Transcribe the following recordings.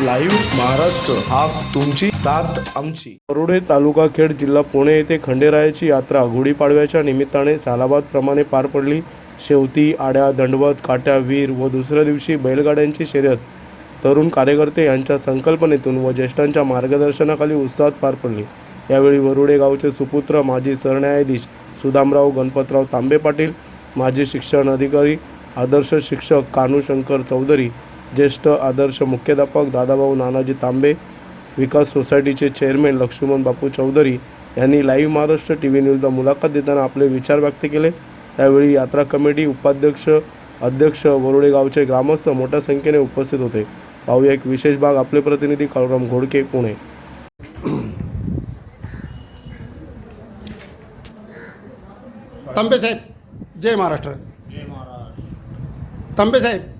Live Maharashtra हा तुमची साथ आमची. वरुडे तालुका खेड जिल्हा पुणे येथे खंडेरायाची यात्रा गुढीपाडव्याच्या निमित्ताने सालाबादप्रमाणे पार पडली. शेवती आड्या दंडवत काट्या वीर व दुसऱ्या दिवशी बैलगाड्यांची शर्यत. तरुण कार्यकर्ते यांच्या संकल्पनेतून व ज्येष्ठांच्या मार्गदर्शनाखाली उत्साहात पार पडली. यावेळी वरुडे गावचे सुपुत्र माजी सरन्यायाधीश सुदामराव गणपतराव तांबे पाटील माजी शिक्षण अधिकारी आदर्श शिक्षक कानूशंकर चौधरी ज्येष्ठ आदर्श मुख्याध्यापक दादाभाऊ नानाजी तांबे विकास सोसायटीचे चेअरमॅन लक्ष्मण बापू चौधरी यांनी लाईव्ह महाराष्ट्र टी व्ही न्यूजला मुलाखत देताना आपले विचार व्यक्त केले. त्यावेळी यात्रा कमिटी उपाध्यक्ष अध्यक्ष वरुडे गावचे ग्रामस्थ मोठ्या संख्येने उपस्थित होते. पाहूया एक विशेष भाग आपले प्रतिनिधी काळूराम घोडके पुणे. तांबे साहेब जय महाराष्ट्र. तांबे साहेब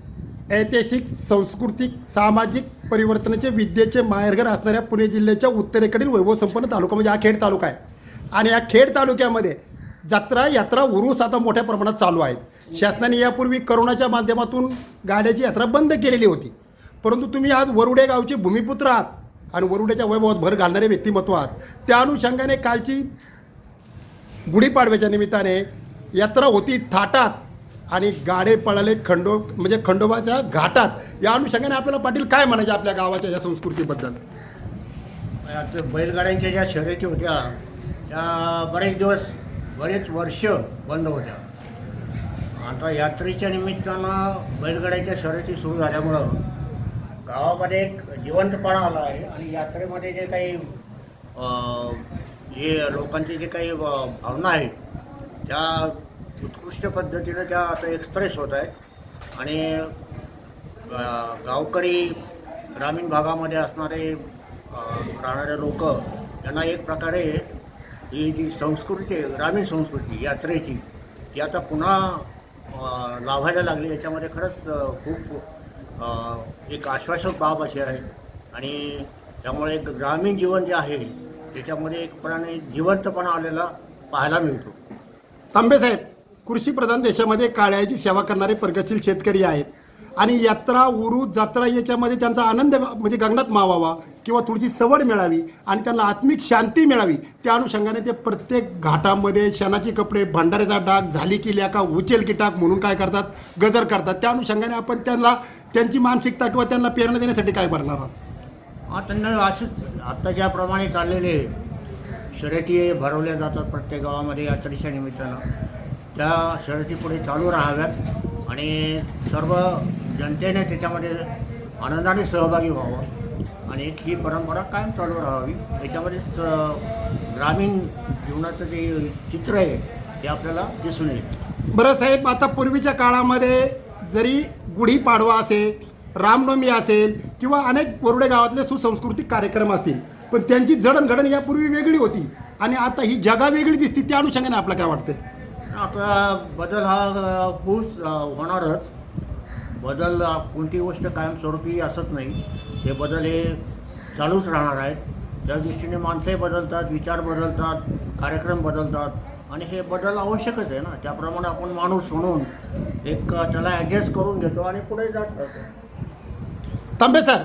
ऐतिहासिक सांस्कृतिक सामाजिक परिवर्तनाचे विद्येचे माहेरघर असणाऱ्या पुणे जिल्ह्याच्या उत्तरेकडील वैभवसंपन्न तालुका म्हणजे हा खेड तालुका आहे. आणि या खेड तालुक्यामध्ये जत्रा यात्रा उरूस आता मोठ्या प्रमाणात चालू आहेत. शासनाने यापूर्वी करोनाच्या माध्यमातून गाड्याची यात्रा बंद केलेली होती. परंतु तुम्ही आज वरुडे गावचे भूमिपुत्र आहात आणि वरुड्याच्या वैभवात भर घालणारे व्यक्तिमत्व आहात. त्या अनुषंगाने कालची गुढीपाडव्याच्या निमित्ताने यात्रा होती थाटात. आणि गाडे पळाले खंडो म्हणजे खंडोबाच्या घाटात. या अनुषंगाने आपल्याला पाटील काय म्हणायचे आपल्या गावाच्या या संस्कृतीबद्दल? आता बैलगाड्यांच्या ज्या शर्यती होत्या त्या बरेच दिवस बरेच वर्ष बंद होत्या. आता यात्रेच्या निमित्तानं बैलगाड्याच्या शर्यती सुरू झाल्यामुळं गावामध्ये एक जिवंतपणा आला आहे आणि यात्रेमध्ये जे काही जे लोकांची जे काही भावना आहेत त्या उत्कृष्ट पद्धतीनं त्या आता एक्सप्रेस होत आहेत. आणि गावकरी ग्रामीण भागामध्ये असणारे राहणारे लोक यांना एक प्रकारे ही जी संस्कृती आहे ग्रामीण संस्कृती यात्रेची ती आता पुन्हा लाभायला लागली. याच्यामध्ये खरंच खूप एक आश्वासक बाब अशी आहे. आणि त्यामुळे एक ग्रामीण जीवन जे आहे त्याच्यामध्ये एक जिवंतपणा आलेला पाहायला मिळतो. तांबे साहेब कृषीप्रधान देशामध्ये काळ्याची सेवा करणारे प्रगतशील शेतकरी आहेत. आणि यात्रा उरू जत्रा याच्यामध्ये त्यांचा आनंद म्हणजे गगनात मावावा किंवा थोडीशी सवड मिळावी आणि त्यांना आत्मिक शांती मिळावी त्या अनुषंगाने ते प्रत्येक घाटामध्ये शेणाचे कपडे भांडाऱ्याचा डाग झाली की लेका उचेल की टाक म्हणून काय करतात? गजर करतात. त्या अनुषंगाने आपण त्यांना त्यांची मानसिकता किंवा त्यांना प्रेरणा देण्यासाठी काय करणार आहात? हा त्यांना असंच आत्ता ज्याप्रमाणे चाललेले शर्यती भरवल्या जातात प्रत्येक गावामध्ये यात्रेच्या निमित्तानं. त्या शर्यती पुढे चालू राहाव्यात आणि सर्व जनतेने त्याच्यामध्ये आनंदाने सहभागी व्हावं. आणि ही परंपरा कायम चालू राहावी. याच्यामध्ये स- ग्रामीण जीवनाचं जे चित्र आहे ते आपल्याला दिसून येईल. बरं साहेब आता पूर्वीच्या काळामध्ये जरी गुढीपाडवा असेल रामनवमी असेल किंवा अनेक वरुडे गावातले सुसंस्कृतिक कार्यक्रम असतील पण त्यांची जडणघडण यापूर्वी वेगळी होती. आणि आता ही जगा वेगळी दिसते त्या अनुषंगाने आपलं काय वाटतं आता बदल हा होऊच होणारच. बदल कोणती गोष्ट कायमस्वरूपी असत नाही. हे बदल हे चालूच राहणार आहेत. त्या दृष्टीने माणसंही बदलतात विचार बदलतात कार्यक्रम बदलतात. आणि हे बदल आवश्यकच आहे ना. त्याप्रमाणे आपण माणूस म्हणून एक त्याला ॲडजस्ट करून घेतो आणि पुढे जात करतो तांबे सर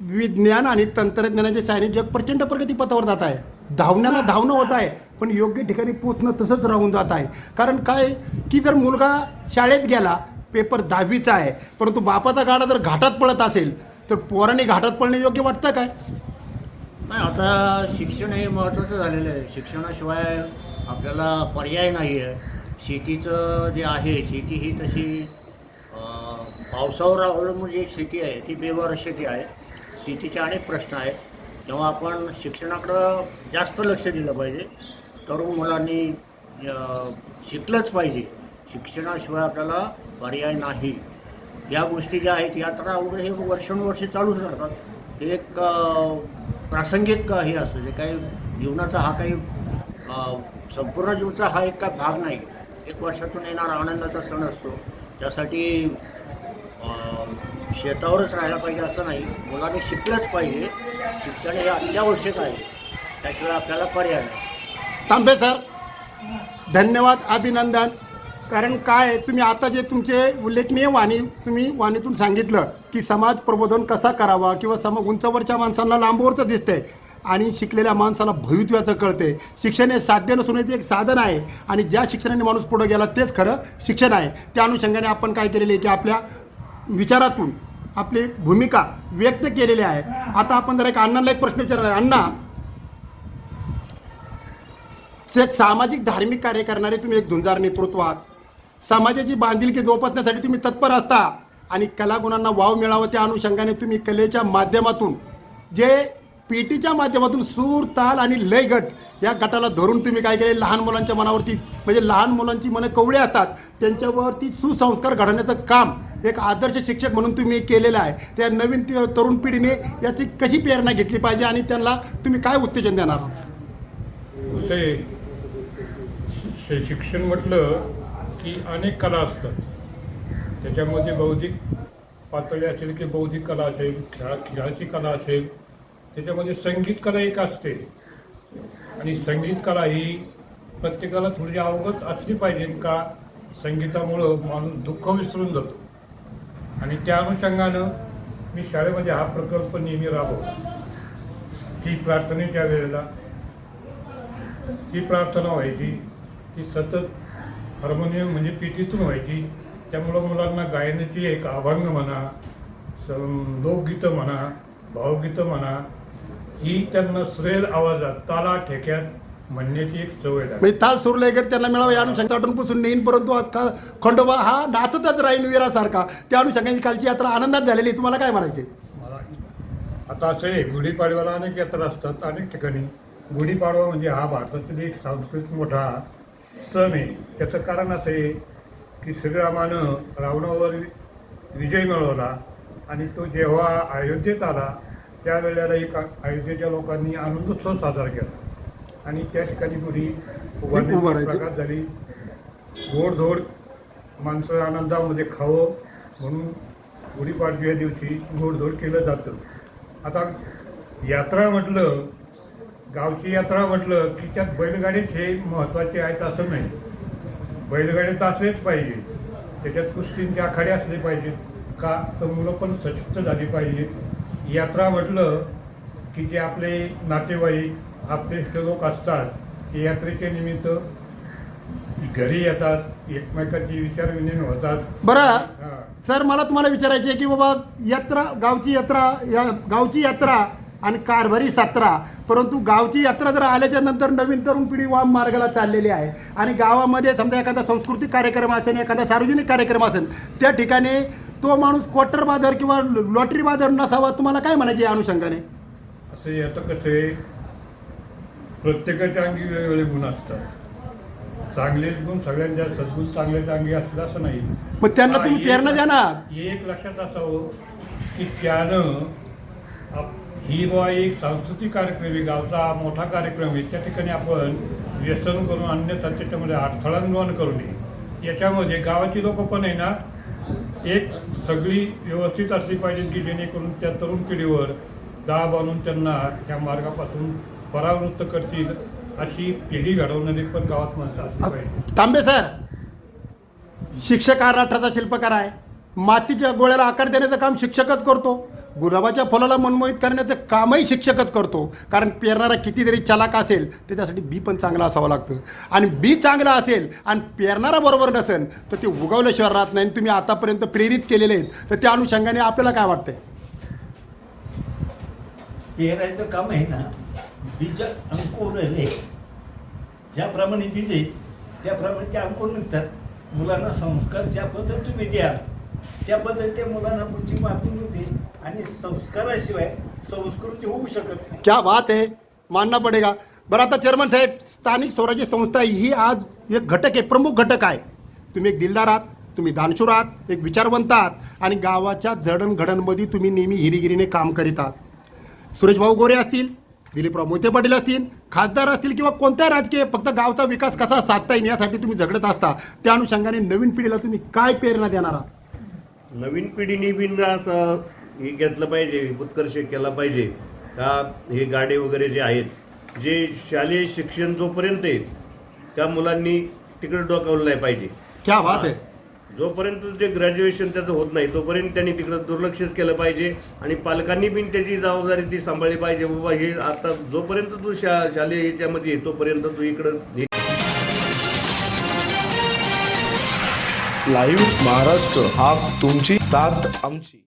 विज्ञान आणि तंत्रज्ञानाचे साहाय्याने जग प्रचंड प्रगतीपथावर जात आहे. धावण्याला धावणं होत आहे. पण योग्य ठिकाणी पोचणं तसंच राहून जात आहे. कारण काय की जर मुलगा शाळेत गेला पेपर दहावीचा आहे परंतु बापाचा गाडा जर घाटात पळत असेल तर पोराने घाटात पळणे योग्य वाटतं काय? नाही आता शिक्षण हे महत्त्वाचं झालेलं आहे. शिक्षणाशिवाय आपल्याला पर्याय नाही आहे. शेतीचं जे आहे शेती ही तशी पावसावर अवलंबून जी शेती आहे ती बेवर शेती आहे. शेतीचे अनेक प्रश्न आहेत. तेव्हा आपण शिक्षणाकडं जास्त लक्ष दिलं पाहिजे तरुण मुलांनी शिकलंच पाहिजे. शिक्षणाशिवाय आपल्याला पर्याय नाही. या गोष्टी ज्या आहेत यात्रा वगैरे हे वर्षानुवर्षे चालूच राहतात. हे एक प्रासंगिक हे असतं. जे काही जीवनाचा हा काही संपूर्ण जीवचा हा एक काय भाग नाही. एक वर्षातून येणारा आनंदाचा सण असतो. त्यासाठी शेतावरच राहायला पाहिजे असं नाही. मुलांनी शिकलंच पाहिजे. शिक्षण हे अत्यावश्यक आहे. त्याशिवाय आपल्याला पर्याय नाही. तांबे सर धन्यवाद अभिनंदन. कारण काय आहे, तुम्ही आता जे तुमचे उल्लेखनीय वाणी तुम्ही वाणीतून सांगितलं की समाज प्रबोधन कसा करावा किंवा सम उंचावरच्या माणसांना लांबवरचं दिसतंय आणि शिकलेल्या माणसाला भवितव्याचं कळते शिक्षण हे साध्य नसून एक साधन आहे आणि ज्या शिक्षणाने माणूस पुढं गेला तेच खरं शिक्षण आहे. त्या अनुषंगाने आपण काय केलेलं आहे की आपल्या विचारातून आपली भूमिका व्यक्त केलेली आहे. आता आपण जर एक अण्णांना एक प्रश्न विचारला अण्णा एक सामाजिक धार्मिक कार्य करणारे तुम्ही एक झुंजार नेतृत्व आहात समाजाची बांधिलकी जोपासण्यासाठी तुम्ही तत्पर असता आणि कलागुणांना वाव मिळावं त्या अनुषंगाने तुम्ही कलेच्या माध्यमातून जे पीटीच्या माध्यमातून सूर ताल आणि लय गट या गटाला धरून तुम्ही काय केले? लहान मुलांच्या मनावरती म्हणजे लहान मुलांची मनं कवळे असतात. त्यांच्यावरती सुसंस्कार घडवण्याचं काम एक आदर्श शिक्षक म्हणून तुम्ही केलेलं आहे. त्या नवीन तरुण पिढीने याची कशी प्रेरणा घेतली पाहिजे आणि त्यांना तुम्ही काय उत्तेजन देणार आहात? ते शिक्षण म्हटलं की अनेक कला असतात. त्याच्यामध्ये बौद्धिक पातळी असेल की बौद्धिक कला असेल खेळा खेळाची कला असेल त्याच्यामध्ये संगीत कला एक असते. आणि संगीत कला ही प्रत्येकाला थोडी अवगत असली पाहिजे का संगीतामुळं माणूस दुःख विसरून जातो. आणि त्या अनुषंगानं मी शाळेमध्ये हा प्रकल्प नेहमी राबवतो. ही प्रार्थनेच्या वेळेला ही प्रार्थना व्हायची. ती सतत हार्मोनियम म्हणजे पिटीतून व्हायची. त्यामुळं मुलांना गायनाची एक अभंग म्हणा सं- लोकगीतं म्हणा भावगीतं म्हणा ही त्यांना सुरेल आवाजात ताला ठेक्यात म्हणण्याची एक सवय लागते. म्हणजे ताल सुरले गट त्यांना मिळावं या आठवण पुसून नेईन परंतु का खंडोबा हा नाचतच राहील वीरासारखा. त्या अनुषंगाने कालची यात्रा आनंदात झालेली आहे. तुम्हाला काय म्हणायचे मला आता असं आहे गुढीपाडव्याला अनेक यात्रा असतात अनेक ठिकाणी. गुढीपाडवा म्हणजे हा भारतातील एक सांस्कृतिक मोठा सण आहे त्याचं कारण असं आहे की श्रीरामानं रावणावर विजय मिळवला आणि तो जेव्हा अयोध्येत आला त्यावेळेला एक अयोध्येच्या लोकांनी आनंदोत्सव साजरा केला. आणि त्या ठिकाणी उभारायची. प्रकार झाली. गोडधोड माणसं आनंदामध्ये खावं म्हणून गुढीपाडव्या दिवशी गोडधोड केलं जातं. आता यात्रा म्हटलं गावची यात्रा म्हटलं की त्यात बैलगाडीच हे महत्त्वाचे आहेत असं नाही. बैलगाडी तर असलेच पाहिजे. त्याच्यात कुस्तींचे आखाडे असले पाहिजेत का तर मुलं पण सशक्त झाली पाहिजेत यात्रा म्हटलं की जे आपले नातेवाईक आपले लोक असतात ते यात्रेच्या निमित्त घरी येतात एकमेकाची विचारविनिमय होतात. बरं सर मला तुम्हाला विचारायचे आहे की बाबा यात्रा गावची यात्रा या गावची यात्रा आणि कारभारी सत्रा. परंतु गावची यात्रा जर आल्याच्यानंतर नवीन तरुण पिढी वाम मार्गाला चाललेली आहे. आणि गावामध्ये समजा एखादा सांस्कृतिक कार्यक्रम असेल एखादा सार्वजनिक कार्यक्रम असेल त्या ठिकाणी तो माणूस क्वार्टर बाजार किंवा लॉटरी बाजार नसावा तुम्हाला काय म्हणायचे या अनुषंगाने? असं आता कसं आहे प्रत्येकाच्या अंगी वेगवेगळे गुण असतात. चांगलेच गुण सगळ्यांच्या सद्गुण चांगल्याच्या अंगी असलं असं नाही. मग त्यांना तुम्ही प्रेरणा द्या ना. हे एक लक्षात असावं की त्यानं आप- ही बुवा एक सांस्कृतिक कार्यक्रम आहे गावचा मोठा कार्यक्रम आहे. त्या ठिकाणी आपण व्यसन करून अन्यथा त्याच्यामध्ये अडथळा निर्माण करू नये याच्यामध्ये गावाची लोक पण आहे ना एक सगळी व्यवस्थित असली पाहिजे की जेणेकरून त्या तरुण पिढीवर दाब आणून त्यांना त्या मार्गापासून परावृत्त करतील अशी पिढी घडवणारी पण गावात माणसं असली पाहिजे. तांबे सर शिक्षक हा राष्ट्राचा शिल्पकार आहे. मातीच्या गोळ्याला आकार देण्याचं काम शिक्षकच करतो. गुलाबाच्या फुलाला मनमोहित करण्याचं कामही शिक्षकच करतो. कारण पेरणारा कितीतरी चलाक असेल तर त्यासाठी बी पण चांगला असावं लागतं. आणि बी चांगलं असेल आणि पेरणारा बरोबर नसेल तर ते उगवल्याशिवाय राहत नाही. आणि तुम्ही आतापर्यंत प्रेरित केलेले आहेत तर त्या अनुषंगाने आपल्याला काय वाटतंय? पेरायचं काम आहे ना बीज अंकुरले ज्याप्रमाणे बीज आहे त्याप्रमाणे ते अंकुर निघतात. मुलांना संस्कार ज्या पद्धत तुम्ही द्या त्या पद्धतीने मुलांना पुढची माती होते आणि संस्काराशिवाय संस्कृती होऊ शकत नाही. क्या बात आहे मानना पडेगा। बरं आता चेअरमन साहेब स्थानिक स्वराज्य संस्था ही आज एक घटक आहे प्रमुख घटक आहे. तुम्ही एक दिलदार आहात तुम्ही दानशूर आहात एक विचारवंत आहात आणि गावाच्या जडणघडणमध्ये तुम्ही नेहमी हिरीगिरीने काम करीत आहात. सुरेशभाऊ गोरे असतील दिलीपराव मोहिते पाटील असतील खासदार असतील किंवा कोणत्या राजकीय फक्त गावचा विकास कसा साधता येईल यासाठी तुम्ही झगडत असता त्या अनुषंगाने नवीन पिढीला तुम्ही काय प्रेरणा देणार आहात? नवीन पिढीने बिन असं हे घेतलं पाहिजे उत्कर्ष केला पाहिजे. का हे गाडे वगैरे जे आहेत जे शालेय शिक्षण जोपर्यंत आहेत त्या मुलांनी तिकडे डोकावलं नाही पाहिजे. क्या बात आहे. जोपर्यंत ते ग्रॅज्युएशन त्याचं होत नाही तोपर्यंत त्यांनी तिकडं दुर्लक्षच केलं पाहिजे आणि पालकांनी पण त्याची जबाबदारी ती सांभाळली पाहिजे. बाबा हे आता जोपर्यंत तू शा शालेय याच्यामध्ये आहे, तोपर्यंत तू इकडं हे लाईव्ह महाराष्ट्र हा तुमची साथ आमची.